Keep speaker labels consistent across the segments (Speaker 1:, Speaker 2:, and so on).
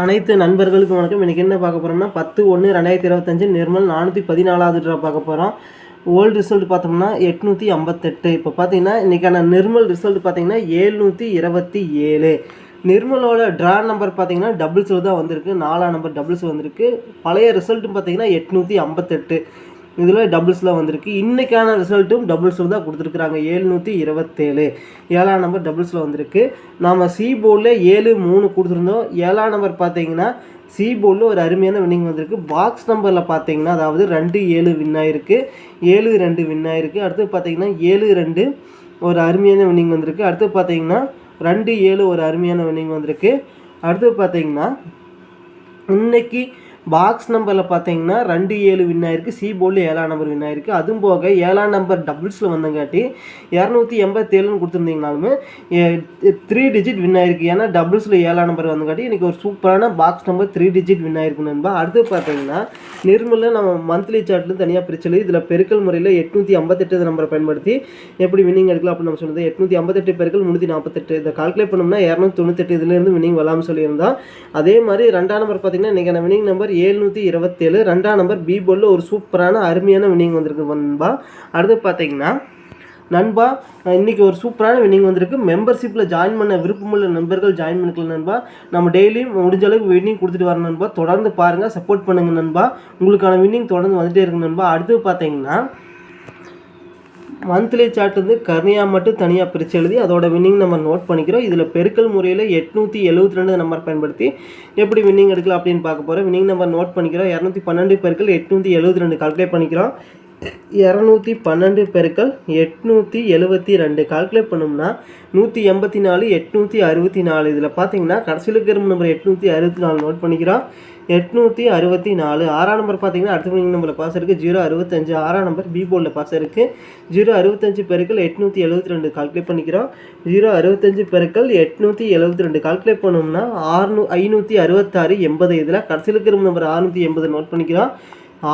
Speaker 1: அனைத்து நண்பர்களுக்கும் வணக்கம். இன்றைக்கி என்ன பார்க்க போகிறோம்னா பத்து ஒன்று ரெண்டாயிரத்தி இருபத்தஞ்சு நிர்மல் நானூற்றி பதினாலாவது ட்ரா பார்க்க போகிறோம் ஓல்டு ரிசல்ட் பார்த்தோம்னா எட்நூற்றி ஐம்பத்தெட்டு. இப்போ பார்த்தீங்கன்னா இன்றைக்கான நிர்மல் ரிசல்ட் பார்த்தீங்கன்னா ஏழ்நூற்றி இருபத்தி ஏழு. நிர்மலோட ட்ரா நம்பர் பார்த்தீங்கன்னா டபுள்ஸில் தான் வந்திருக்கு. நாலாம் நம்பர் டபுள்ஸ் வந்திருக்கு. பழைய ரிசல்ட்டும் பார்த்தீங்கன்னா எட்நூற்றி ஐம்பத்தெட்டு. இதில் டபுள்ஸில் வந்திருக்கு. இன்றைக்கான ரிசல்ட்டும் டபுள்ஸில் தான் கொடுத்துருக்குறாங்க. ஏழ்நூற்றி இருபத்தேழு. ஏழாம் நம்பர் டபுள்ஸில் வந்திருக்கு. நாம் சி போர்டில் ஏழு மூணு கொடுத்துருந்தோம். ஏழாம் நம்பர் பார்த்தீங்கன்னா சி போர்டில் ஒரு அருமையான வின்னிங் வந்திருக்கு. பாக்ஸ் நம்பரில் பார்த்தீங்கன்னா அதாவது ரெண்டு ஏழு வின் ஆயிருக்கு. ஏழு ரெண்டு வின் ஆயிருக்கு. அடுத்து பார்த்தீங்கன்னா ஏழு ரெண்டு ஒரு அருமையான வின்னிங் வந்திருக்கு. அடுத்து பார்த்தீங்கன்னா ரெண்டு ஏழு ஒரு அருமையான வின்னிங் வந்திருக்கு. அடுத்து பார்த்தீங்கன்னா இன்னைக்கு பாக்ஸ் நம்பரில் பார்த்தீங்கன்னா ரெண்டு ஏழு வின் ஆயிருக்கு சி போர்டில் ஏழாம் நம்பர் வின் ஆயிருக்கு. அதுவும் போக ஏழாம் நம்பர் டபுள்ஸில் வந்தங்காட்டி இரநூத்தி எண்பத்தேழுன்னு கொடுத்துருந்தீங்கனாலுமே த்ரீ டிஜிட் வின் ஆயிருக்கு. ஏன்னா டபுள்ஸில் ஏழாம் நம்பர் வந்தங்காட்டி இன்றைக்கி ஒரு சூப்பரான box number three digit win ஆயிருக்கு நண்பா. அடுத்து பார்த்தீங்கன்னா நிர்மலில் நம்ம மந்த்லி சார்ட்லேருந்து தனியாக பிரிச்சது இதில் பெருக்கல் முறையில் எட்நூற்றி ஐம்பத்தெட்டு நம்பரை பயன்படுத்தி எப்படி வினிங் எடுக்கலாம் அப்படின்னு நம்ம சொல்லுறது எட்நூற்றி ஐம்பத்தெட்டு பெருக்கல் முந்நூற்றி நாற்பத்தெட்டு இதை கால்குலேட் பண்ணோம்னா இரநூத்தி தொண்ணூத்தெட்டு இதுலேருந்து வினிங் வரலாம்னு சொல்லியிருந்தோம் அதே மாதிரி ரெண்டாம் நம்பர் பார்த்தீங்கன்னா இன்றைக்கான வினிங் நம்பர் ஏழ்நூற்றி இருபத்தேழு ரெண்டாம் நம்பர் பி ஒரு சூப்பரான அருமையான வின்னிங் வந்திருக்கு நண்பா. அடுத்து பார்த்தீங்கன்னா நண்பா இன்னைக்கு ஒரு சூப்பரான வின்னிங் வந்திருக்கு. மெம்பர்ஷிப்பில் ஜாயின் பண்ண விருப்பமுள்ள நண்பர்கள் ஜாயின் பண்ணிக்கலாம் நண்பா. நம்ம டெய்லியும் முடிஞ்ச அளவுக்கு வின்னிங் கொடுத்துட்டு வரணும் நண்பா. தொடர்ந்து பாருங்கள் சப்போர்ட் பண்ணுங்கள் நண்பா. உங்களுக்கான வின்னிங் தொடர்ந்து வந்துகிட்டே இருக்கு நண்பா. அடுத்து பார்த்தீங்கன்னா மந்த்லி சார்ட் வந்து கர்ணியா மட்டும் தனியாக பிரித்து எழுதி அதோட வின்னிங் நம்ம நோட் பண்ணிக்கிறோம். இதில் பெருக்கல் முறையில் எட்நூற்றி எழுபத்தி ரெண்டு நம்பர் பயன்படுத்தி எப்படி வின்னிங் எடுக்கலாம் அப்படின்னு பார்க்க போகிறோம் வின்னிங் நம்பர் நோட் பண்ணிக்கிறோம். இரநூத்தி பன்னெண்டு பெருக்கள் எட்நூற்றி எழுபத்தி ரெண்டு கால்குலேட் பண்ணிக்கிறோம். இரநூத்தி பன்னெண்டு பெருக்கள் எட்நூற்றி எழுபத்தி ரெண்டு. கால்குலேட் பண்ணோம்னா நூற்றி எண்பத்தி நாலு எட்நூற்றி அறுபத்தி நாலு. இதில் பார்த்தீங்கன்னா கடைசியில் இருக்கிற நம்பர் எட்நூற்றி அறுபத்தி நாலு நோட் பண்ணிக்கிறோம். எட்நூற்றி அறுபத்தி நாலு. ஆறாம் நம்பர் பார்த்தீங்கன்னா அடுத்த நம்பரில் பாஸ் இருக்குது ஜீரோ அறுபத்தஞ்சு. ஆறாம் நம்பர் பி போர்டில் பாஸ் இருக்குது ஜீரோ அறுபத்தஞ்சு பெருக்கள் எட்நூற்றி எழுபத்தி ரெண்டு. கால்குலேட் பண்ணிக்கிறோம். ஜீரோ அறுபத்தஞ்சு பெருக்கள் எட்நூற்றி எழுபத்தி ரெண்டு. கால்குலேட் பண்ணோம்னா ஆறுநூ ஐநூற்றி அறுபத்தாறு எண்பது. இதில் கடைசியில் இருக்கிற நம்பர் ஆறுநூற்றி எண்பது நோட் பண்ணிக்கிறோம்.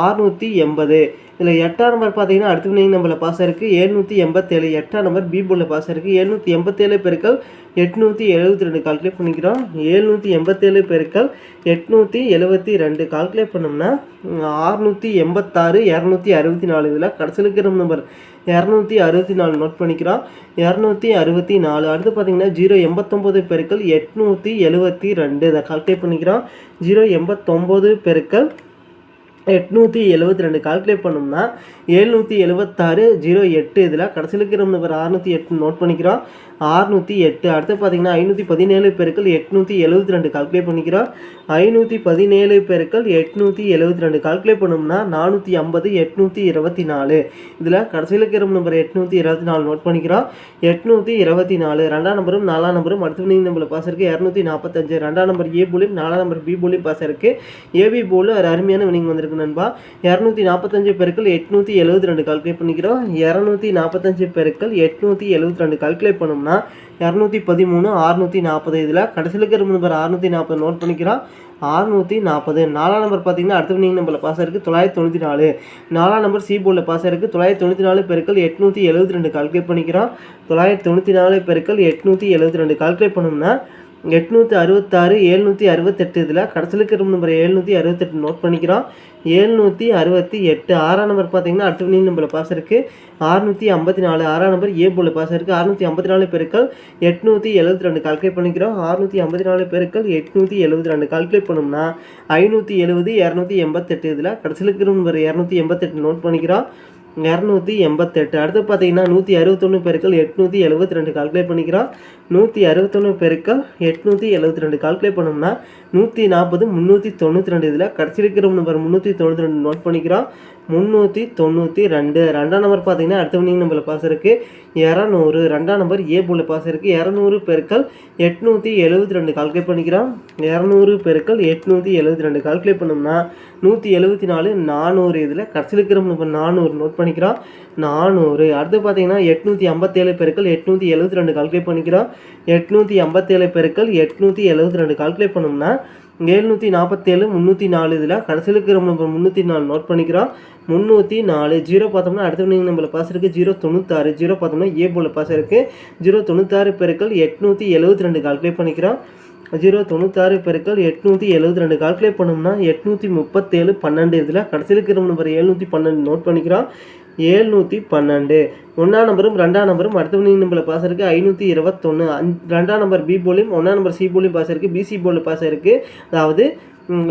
Speaker 1: ஆறுநூற்றி எண்பது. இதில் எட்டாம் நம்பர் பார்த்தீங்கன்னா அடுத்த வினிங் நம்பரில் பாஸ் இருக்குது எழுநூற்றி எண்பத்தேழு எட்டாம் நம்பர் பி போர்டில் பாஸ் இருக்குது எழுநூற்றி எண்பத்தேழு பெருக்கள் எட்நூற்றி எழுபத்தி ரெண்டு கால்குலேட் பண்ணிக்கிறோம். எழுநூற்றி எண்பத்தேழு பெருக்கள் எட்நூற்றி எழுபத்தி ரெண்டு கால்குலேட் பண்ணோம்னா ஆறுநூற்றி எண்பத்தாறு இரநூத்தி அறுபத்தி நாலு. இதில் கடைசியில் இருக்கிற நம்பர் இரநூத்தி அறுபத்தி நாலு நோட் பண்ணிக்கிறோம். இரநூத்தி அறுபத்தி நாலு. அடுத்து பார்த்தீங்கன்னா ஜீரோ எண்பத்தொம்போது பெருக்கள் எட்நூற்றி எழுபத்தி ரெண்டு. இதை கால்குலேட் பண்ணிக்கிறோம். ஜீரோ எண்பத்தொம்போது பெருக்கள் எட்நூற்றி எழுபத்தி ரெண்டு கால்குலேட் பண்ணோம்னா ஏழ்நூற்றி எழுபத்தாறு ஜீரோ எட்டு இதில் கடைசியில் இருக்கிற நம்பர் அறுநூற்றி எட்டு நோட் பண்ணிக்கிறோம். ஆறுநூற்றி எட்டு. அடுத்து பார்த்தீங்கன்னா ஐநூற்றி பதினேழு பெருக்கள் எட்நூற்றி எழுபத்தி ரெண்டு கால்குலேட் பண்ணிக்கிறோம். ஐநூற்றி பதினேழு பெருக்கள் எட்நூற்றி எழுபத்தி ரெண்டு கால்குலேட் பண்ணோம்னா நானூற்றி ஐம்பது எட்நூற்றி இருபத்தி நாலு. இதில் கடைசியில் இருக்கிற நம்பர் எட்நூற்றி இருபத்தி நாலு நோட் பண்ணிக்கிறோம். எட்நூற்றி இருபத்தி நாலு ரெண்டாம் நம்பரும் நாலாம் நம்பரும் அடுத்த வினிங் நம்மளை பாஸ் இருக்குது இரநூத்தி நாற்பத்தஞ்சு ரெண்டாம் நம்பர் ஏ போலியும் நாலாம் நம்பர் பி போலியும் பாஸ் இருக்குது ஏபி போலு ஒரு அருமையான வினிங் வந்திருக்கு நண்பா. இரநூத்தி நாற்பத்தஞ்சு பெருக்கள் எட்நூற்றி எழுபத்தி ரெண்டு கால்குலேட் பண்ணிக்கிறோம். இரநூத்தி நாற்பத்தஞ்சு பெருக்கள் எட்நூற்றி எழுபத்தி ரெண்டு கால்குலேட் பண்ணோம்னா இரநூத்தி பதிமூணு அறுநூற்றி நாற்பது இதில் கடைசியில் இருக்கிற நம்பர் அறுநூற்றி நாற்பது நோட் பண்ணிக்கிறோம் அறுநூற்றி நாற்பது. நாலாம் நம்பர் பார்த்தீங்கன்னா அடுத்த வினிங் நம்பரில் பாஸ் இருக்குது தொள்ளாயிரத்தி தொண்ணூற்றி நாலு. நாலாம் நம்பர் சி போர்டில் பாஸ் இருக்குது தொள்ளாயிரத்தி தொண்ணூற்றி நாலு பெருக்கள் எட்நூற்றி எழுபத்தி ரெண்டு. கால்குலேட் பண்ணிக்கிறோம் தொள்ளாயிரத்தி தொண்ணூற்றி நாலு பெருக்கள் எட்நூற்றி எழுபத்தி ரெண்டு. கால்குலேட் பண்ணோம்னா எட்நூற்றி அறுபத்தாறு ஏழ்நூற்றி அறுபத்தெட்டு இதில் கடைசியில் இருக்கிற நம்பர் எழுநூற்றி அறுபத்தெட்டு நோட் பண்ணிக்கிறோம். ஏழ்நூற்றி அறுபத்தி எட்டு ஆறாம் நம்பர் பார்த்தீங்கன்னா அட்டு நம்பரில் பாஸ் இருக்குது ஆறுநூற்றி ஐம்பத்தி நாலு ஆறாம் நம்பர் ஏ போல பாஸ் இருக்குது அறுநூற்றி ஐம்பத்தி நாலு பேருக்கள் எட்நூற்றி எழுபத்தி ரெண்டு கால்குலேட் பண்ணிக்கிறோம். அறுநூற்றி ஐம்பத்தி நாலு பேருக்கள் எட்நூற்றி எழுபத்தி ரெண்டு கால்குலேட் பண்ணோம்னா ஐநூற்றி எழுபது இரநூத்தி எண்பத்தெட்டு இதில் கடைசியில் இருக்கிற நம்பர் இரநூத்தி எண்பத்தெட்டு நோட் பண்ணிக்கிறோம். இரநூத்தி எண்பத்தெட்டு. அடுத்து பார்த்தீங்கன்னா நூற்றி அறுபத்தொன்று பெருக்கள் எட்நூற்றி எழுபத்தி ரெண்டு கால்குலேட் பண்ணிக்கிறோம். நூற்றி அறுபத்தொன்று பெருக்கள் எட்நூற்றி எழுபத்தி ரெண்டு கால்குலேட் பண்ணோம்னா நூற்றி நாற்பது முந்நூற்றி தொண்ணூற்றி ரெண்டு இதில் கடைசி இருக்கிற நம்பர் முந்நூற்றி தொண்ணூற்றி ரெண்டு நோட் பண்ணிக்கிறோம். முந்நூற்றி தொண்ணூற்றி ரெண்டு. ரெண்டாம் நம்பர் பார்த்தீங்கன்னா அடுத்த வினிங் நம்பரில் பாஸ் இருக்குது இரநூறு. ரெண்டாம் நம்பர் ஏ போல பாஸ் இருக்குது இரநூறு பெருக்கள் எட்நூற்றி எழுபத்தி ரெண்டு கால்குலேட் பண்ணிக்கிறோம். இரநூறு பெருக்கள் எட்நூற்றி எழுபத்தி ரெண்டு கால்குலேட் பண்ணோம்னா நூற்றி எழுபத்தி நாலு நானூறு இதில் கடைசியில் இருக்கிற நம்பர் நானூறு நோட் பண்ணிக்கிறோம் நானூறு. அடுத்து பார்த்தீங்கன்னா எட்நூற்றி ஐம்பத்தேழு பெருக்கள் எட்நூற்றி எழுபத்தி ரெண்டு கால்குலேட் பண்ணிக்கிறோம் எட்நூற்றி ஐம்பத்தேழு பெருக்கள் எட்நூற்றி எழுபத்தி ரெண்டு கால்குலேட் பண்ணோம்னா எழுநூற்றி நாற்பத்தேழு முந்நூற்றி நாலு இதில் கடைசியில் இருக்கிற நம்பர் முந்நூற்றி நாலு நோட் பண்ணிக்கிறோம் முந்நூற்றி நாலு ஜீரோ பார்த்தோம்னா அடுத்த நீங்கள் நம்பரில் பாஸ் இருக்குது ஜீரோ தொண்ணூத்தாறு. ஜீரோ பார்த்தோம்னா ஏ போல் பாஸ் இருக்குது ஜீரோ தொண்ணூத்தாறு பெருக்கள் எட்நூற்றி எழுபத்தி ரெண்டு கால்குலேட் பண்ணிக்கிறோம் ஜீரோ தொண்ணூத்தாறு பெருக்கள் எட்நூற்றி எழுபத்தி ரெண்டு கால்குலேட் பண்ணோம்னா எட்நூற்றி முப்பத்தேழு பன்னெண்டு. இதில் கடைசியில் இருக்கிற நம்பர் எழுநூற்றி பன்னெண்டு நோட் பண்ணிக்கிறோம். ஏழ்நூற்றி பன்னெண்டு. ஒன்றாம் நம்பரும் ரெண்டாம் நம்பரும் அடுத்த வினிங் நம்பரில் பாஸ் இருக்குது ஐநூற்றி இருபத்தொன்று அஞ் ரெண்டாம் நம்பர் பி போலியும் ஒன்றாம் நம்பர் சி போலியும் பாஸ் இருக்குது பிசி போலில் பாஸ் இருக்குது அதாவது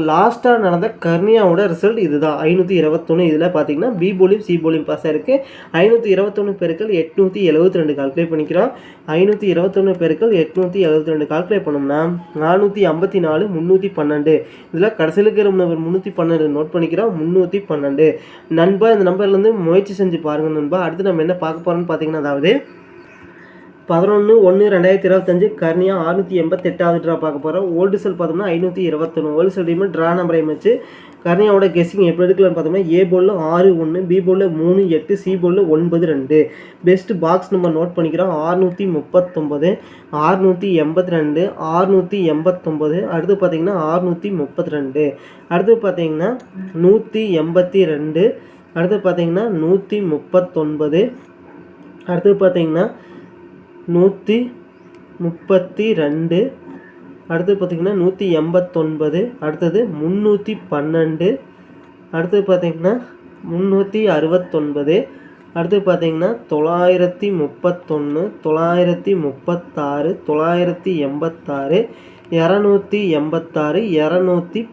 Speaker 1: லாஸ்ட்டாக நடந்த கர்னியாவோட ரிசல்ட் இதுதான். ஐநூற்றி இருபத்தொன்று இதில் பார்த்தீங்கன்னா பி போலியும் சி போலியும் பாஸ் ஆயிருக்கு. ஐநூற்றி இருபத்தொன்று பெருக்கள் எட்நூற்றி எழுபத்தி ரெண்டு கால்குலேட் பண்ணிக்கிறோம். ஐநூற்றி இருபத்தொன்று பெருக்கள் எட்நூற்றி எழுபத்தி ரெண்டு கால்குலேட் பண்ணோம்னா நானூற்றி ஐம்பத்தி நாலு முந்நூற்றி பன்னெண்டு. இதில் கடைசியில் இருக்கிற நம்பர் முந்நூற்றி பன்னெண்டு நோட் பண்ணிக்கிறோம். முந்நூற்றி பன்னெண்டு. நண்பா இந்த நம்பர்லேருந்து முயற்சி செஞ்சு பாருங்கள் நண்பா. அடுத்து நம்ம என்ன பார்க்க போகிறோம்னு பார்த்தீங்கன்னா அதாவது பதினொன்று ஒன்று ரெண்டாயிரத்தி இருபத்தஞ்சு கர்னியா அறுநூற்றி எண்பத்தெட்டாவது ட்ரா பார்க்க போகிறோம் ஓல்டு செல் பார்த்தோம்னா ஐநூற்றி இருபத்தொன்று ஓல்டு செல் டீம் ட்ரா நம்பரை வச்சு கர்னியாவோட கெஸ்ஸிங் எப்படி எடுக்கலாம்னு பார்த்தோம்னா ஏ போலில் ஆறு ஒன்று பி போலில் மூணு எட்டு சி போலில் ஒன்பது ரெண்டு. பெஸ்ட் பாக்ஸ் நம்பர் நோட் பண்ணிக்கிறோம். ஆறுநூற்றி முப்பத்தொம்பது ஆறுநூற்றி எண்பத்தி ரெண்டு ஆறுநூற்றி எண்பத்தொம்பது அடுத்து பார்த்தீங்கன்னா ஆறுநூற்றி முப்பத்தி ரெண்டு அடுத்து பார்த்தீங்கன்னா நூற்றி எண்பத்தி ரெண்டு அடுத்து பார்த்தீங்கன்னா நூற்றி முப்பத்தொன்பது. அடுத்து பார்த்தீங்கன்னா நூற்றி முப்பத்தி ரெண்டு. அடுத்து பார்த்திங்கன்னா நூற்றி எண்பத்தொன்பது. அடுத்தது முந்நூற்றி பன்னெண்டு. அடுத்து பார்த்திங்கன்னா முந்நூற்றி அறுபத்தொன்பது. அடுத்து பார்த்திங்கன்னா தொள்ளாயிரத்தி முப்பத்தொன்று தொள்ளாயிரத்தி முப்பத்தாறு தொள்ளாயிரத்தி எண்பத்தாறு இரநூத்தி எண்பத்தாறு இரநூத்தி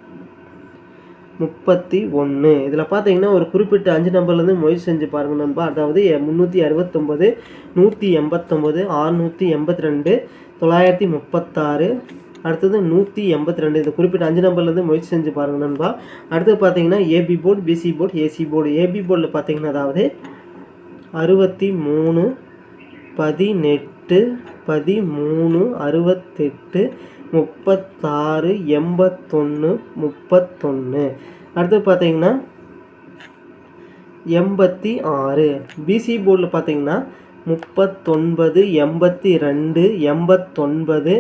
Speaker 1: முப்பத்தி ஒன்று இதில் பார்த்தீங்கன்னா ஒரு குறிப்பிட்ட அஞ்சு நம்பர்லேருந்து முயற்சி செஞ்சு பாருங்க நண்பா. அதாவது முந்நூற்றி அறுபத்தொம்பது நூற்றி எண்பத்தொம்பது ஆறுநூற்றி எண்பத்தி ரெண்டு தொள்ளாயிரத்தி முப்பத்தாறு அடுத்தது நூற்றி எண்பத்தி ரெண்டு. இந்த குறிப்பிட்ட அஞ்சு நம்பர்லேருந்து முயற்சி செஞ்சு பாருங்க நண்பா. அடுத்து பார்த்தீங்கன்னா AB board BC board AC board. AB போர்டில் பார்த்தீங்கன்னா அதாவது அறுபத்தி மூணு பதினெட்டு பதிமூணு அறுபத்தெட்டு முப்பத்தாறு எண்பத்தொன்று முப்பத்தொன்று அடுத்து பார்த்தீங்கன்னா எண்பத்தி ஆறு. பிசி போர்டில் பார்த்தீங்கன்னா முப்பத்தொன்பது எண்பத்தி ரெண்டு எண்பத்தொன்பது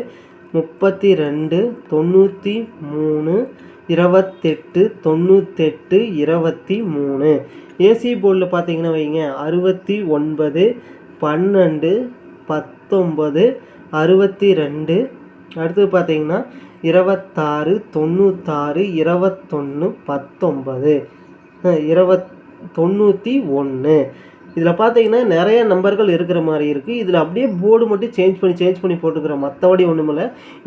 Speaker 1: முப்பத்தி ரெண்டு தொண்ணூற்றி மூணு இருபத்தெட்டு தொண்ணூத்தெட்டு இருபத்தி மூணு. ஏசி போர்டில் பார்த்தீங்கன்னா வைங்க அறுபத்தி ஒன்பது பன்னெண்டு பத்தொம்பது அறுபத்தி ரெண்டு அடுத்து பார்த்தீங்கன்னா இருபத்தாறு தொண்ணூத்தாறு இருபத்தொன்று பத்தொம்பது இருபத் தொண்ணூற்றி ஒன்று இதில் பார்த்தீங்கன்னா நிறைய நம்பர்கள் இருக்கிற மாதிரி இருக்குது இதில் அப்படியே போர்டு மட்டும் சேஞ்ச் பண்ணி சேஞ்ச் பண்ணி போட்டுக்கிறோம் மற்றபடி ஒன்றுமில்ல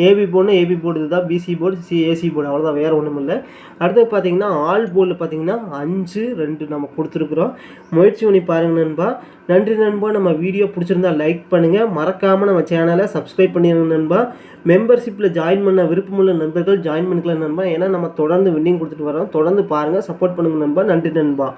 Speaker 1: ஏபி போர்டு ஏபி போர்டு இதுதான். BC board C AC board அவ்வளோதான் வேறு ஒன்றுமில்ல அடுத்து பார்த்தீங்கன்னா ஆல் போர்டில் பார்த்தீங்கன்னா அஞ்சு ரெண்டு நம்ம கொடுத்துருக்குறோம். முயற்சி பண்ணி பாருங்க நண்பா. நன்றி நண்பா. நம்ம வீடியோ பிடிச்சிருந்தா லைக் பண்ணுங்கள் மறக்காமல் நம்ம சேனலை சப்ஸ்கிரைப் பண்ணிடுங்க நண்பா. மெம்பர்ஷிப்பில் ஜாயின் பண்ண விருப்பமுள்ள நண்பர்கள் ஜாயின் பண்ணிக்கலாம் நண்பா. ஏன்னா நம்ம தொடர்ந்து வின்னிங் கொடுத்துட்டு வரோம். தொடர்ந்து பாருங்கள் சப்போர்ட் பண்ணுங்கள் நண்பா. நன்றி நண்பா.